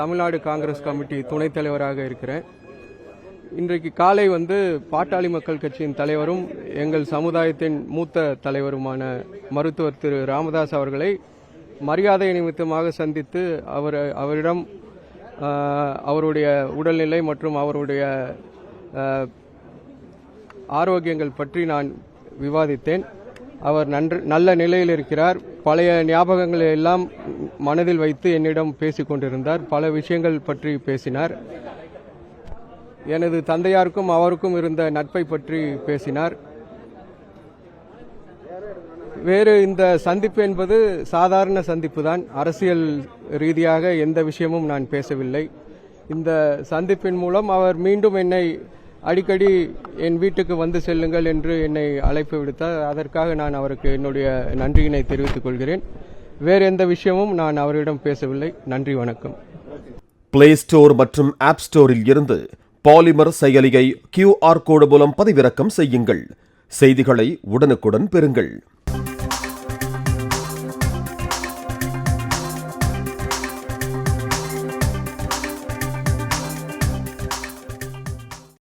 Tamil Nadu Congress committee துணைத் தலைவராக இருக்கிறேன். இன்றைக்கு காலை வந்து பாட்டாளி மக்கள் கட்சியின் தலைவரும் எங்கள் சமுதாயத்தின் மூத்த தலைவருமான மருத்துவர் திரு ராமதாஸ் அவர்களை மரியாதை நிமித்தமாக சந்தித்து அவர் அவரிடம் அவருடைய உடல்நிலை மற்றும் அவருடைய ஆரோக்கியங்கள் பற்றி நான் விவாதித்தேன். அவர் நன்று நல்ல நிலையில் இருக்கிறார். பழைய ஞாபகங்களை எல்லாம் மனதில் வைத்து என்னிடம் பேசிக் கொண்டிருந்தார். பல விஷயங்கள் பற்றி பேசினார். எனது தந்தையாருக்கும் அவருக்கும் இருந்த நட்பை பற்றி பேசினார். வேறு இந்த சந்திப்பு என்பது சாதாரண சந்திப்பு தான் அரசியல் ரீதியாக எந்த விஷயமும் நான் பேசவில்லை. இந்த சந்திப்பின் மூலம் அவர் மீண்டும் என்னை அடிக்கடி என் வீட்டுக்கு வந்து செல்லுங்கள் என்று என்னை அழைப்பு விடுத்தார். அதற்காக நான் அவருக்கு என்னுடைய நன்றியினை தெரிவித்துக் கொள்கிறேன். வேறு எந்த விஷயமும் நான் அவரிடம் பேசவில்லை. நன்றி வணக்கம். பிளே ஸ்டோர் மற்றும் ஆப் ஸ்டோரில் இருந்து பாலிமர் செயலியை கியூஆர் கோடு மூலம் பதிவிறக்கம் செய்யுங்கள். செய்திகளை உடனுக்குடன் பெறுங்கள்.